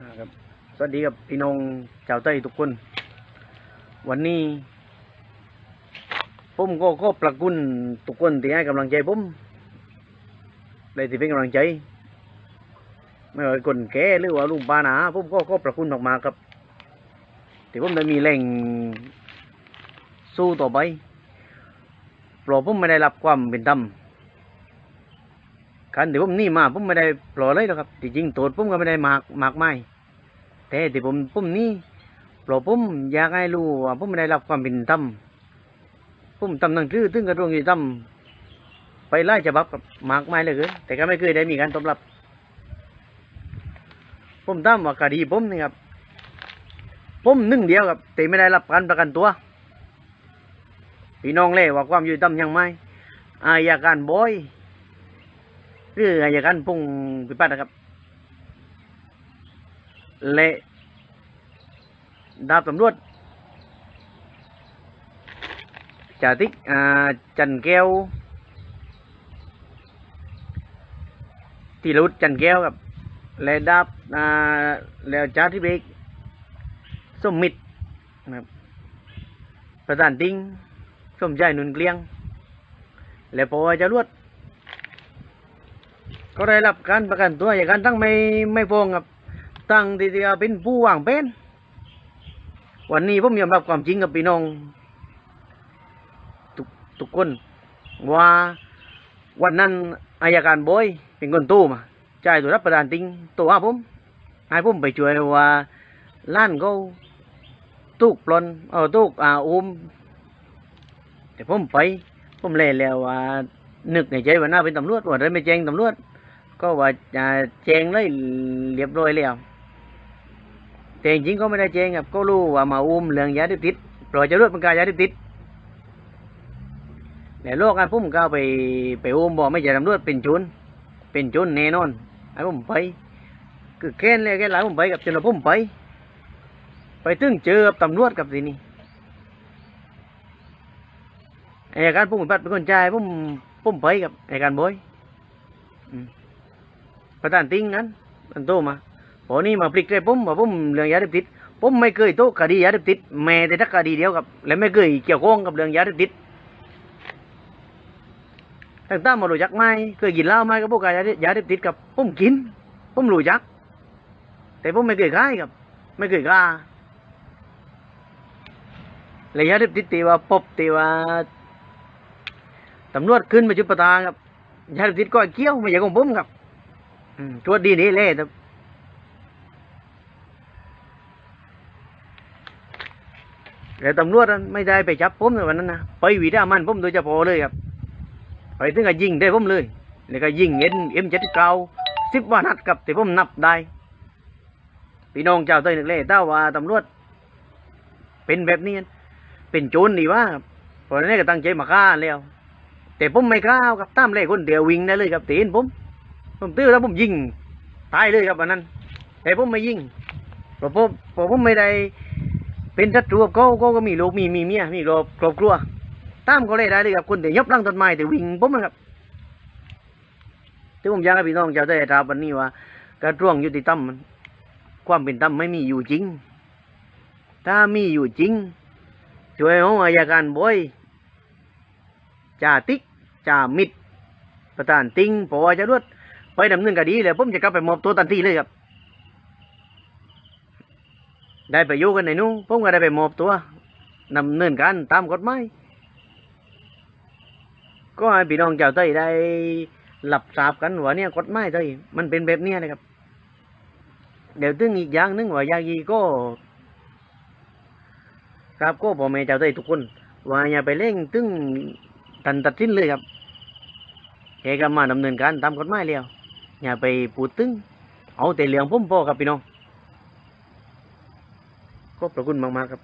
ครับสวัสดีกับพี่น้องชาวใต้ทุกคน วันนี้ผมก็ก็ประคุณทุกคนที่ให้กำลังใจผมเลยที่เป็นกำลังใจ ไม่ว่าคนแก่หรือว่าลุงป้านาผมก็ก็ประคุณออกมาครับที่ผมได้มีแรงสู้ต่อไปเพราะผมไม่ได้รับความเป็นธรรม การที่ผมนี่มาผมไม่ได้ปล่อยเลยหรอกครับที่จริงโทษผมก็ไม่ได้มากมากไม่แต่ที่ผมผมนี่เพราะผมอยากให้รู้ว่าผมไม่ได้รับความเป็นธรรมผมทำหนังสือถึงกระทรวงยุติธรรมไปไล่ฉบับกับมากไม่เลยเกินแต่ก็ไม่เคยได้มีการตอบรับ ผมตามว่าคดีผมนี่ครับผมหนึ่งเดียวครับแต่ไม่ได้รับการประกันตัวพี่น้องเล่ว่าความยุติธรรมยังไม่อายการบอย หรืออายการพุ่งพิพัฒน์นะครับและดาบตำรวจจ่าติ๊กจันแก้วที่รุดจันแก้วครับและดาบอ่าแล้วจ่าที่เบกสมมิตรนะครับประธานติงสมใจหนุนเกลียง และพอจะรวด ก็ได้รับการประกันตัวอย่างการตั้งไม่ไม่ฟ้องครับตั้งที่จะเป็นผู้วางเป็นวันนี้ผมยอมรับความจริงกับพี่น้องทุกทุกคนว่าวันนั้นอายการบอยเป็นคนตู้มาจ่ายตัวรับประดานติงตัวหาผมให้ผมไปช่วยว่าล้านเขาตุกปลอนเออตุกอ่าอุ้มแต่ผมไปผมเลยแล้วว่านึกในใจว่าน่าเป็นตำรวจว่าได้ไม่แจ้งตำรวจ ก็ว่าจะแจ้งเลยเรียบร้อยแล้วแต่จริงก็ไม่ได้แจ้งครับก็รู้ว่ามาอุ้มเรื่องยาเสพติดปล่อยจะรวดเป็นการยาเสพติดแต่โลกกันผมก็ไปไปอุ้มบอกไม่ใช่ตำรวจเป็นโจรเป็นโจรแน่นอนไอ้ผมไปคือแค้นเลยแค่หลายผมไปกับจนว่าผมไป ไปตึงเจอกับตำรวจกับสินี่ไอ้การผมเป็นคนใจายผมผมไปกับไอ้การบอยอืม ประธานติ้งนั้นมันโตมาพอนี่มาพลิกเลยผมว่าผมเรื่องยาเสพติดผมไม่เคยโตคดียาเสพติดแม้แต่ทักคดีเดียวกับ และไม่เคยเกี่ยวข้องกับเรื่องยาเสพติดตั้งแต่มารู้จักไหมเคยกินเหล้าไหมกับพวกยาเสพยาเสพติดกับผมกินผมรู้จักแต่ผมไม่เคยขายครับ ไม่เคยกล้าและยาเสพติดตีว่าพบตีว่าตำรวจขึ้นมาจุดประทาครับยาเสพติดก็เกี้ยวไม่ใช่ของผมครับ ตัวดีนี่เละครับแต่ตำรวจไม่ได้ไปจับผมในวันนั้นนะไปวิดามันผมโดยเฉพาะเลยครับ ไปถึงก็ยิงได้ผมเลย แล้วก็ยิงเอ็นเอ็มเจ็ดเก้าสิบว่านัดกับแต่ผมนับได้พี่น้องชาวใต้นึกเล่ถ้าว่าตำรวจเป็นแบบนี้เป็นโจรดีว่าเพราะนั้นก็ตั้งใจมาฆ่าแล้ว แต่ผมไม่กล้าเอากับตามเล่คนเดียววิ่งได้เลยครับตีนผม ผมตื้อแล้วผมยิงตายเลยครับวันนั้นแต่ผมไม่ยิงเพราะผมเพราะผมไม่ได้เป็นศัตรูกับเขาเขาก็มีลูกมีมีเมียมีครอบครัวตามเขาเลยได้เลยครับคนแต่ยบลังต้นไม้แต่วิ่งผมนะครับที่ผมอยากให้พี่น้องชาวใต้ทราบวันนี้ว่า การร่วงยุติธรรมความเป็นธรรมไม่มีอยู่จริง ถ้ามีอยู่จริง ช่วยของอายการบอยจ่าติ๊กจ่ามิดประธานติงพอจะรวด ไปดำเนินคดีแล้วผมจะกลับไปมอบตัวทันทีเลยครับ ได้ไปอยู่กันในนู้ผมก็ได้ไปมอบตัวดำเนินการตามกฎหมายก็ให้พี่น้องชาวไต้ได้หลับทราบกันว่าเนี่ยกฎหมายไต้มันเป็นแบบเนี้ยนะครับ เดี๋ยวตึงอีกอย่างหนึงว่ายายีก็ ครับก็พ่อแม่เจ้าได้ทุกคน ว่าอย่าไปเล่งตึงตันตัดสินเลยครับแกก็มาดำเนินการตามกฎหมายแล้ว อย่าไปพูดตึงเอาแต่เหลืองพุ่มพ่อครับพี่น้องก็ประคุณมากๆครับ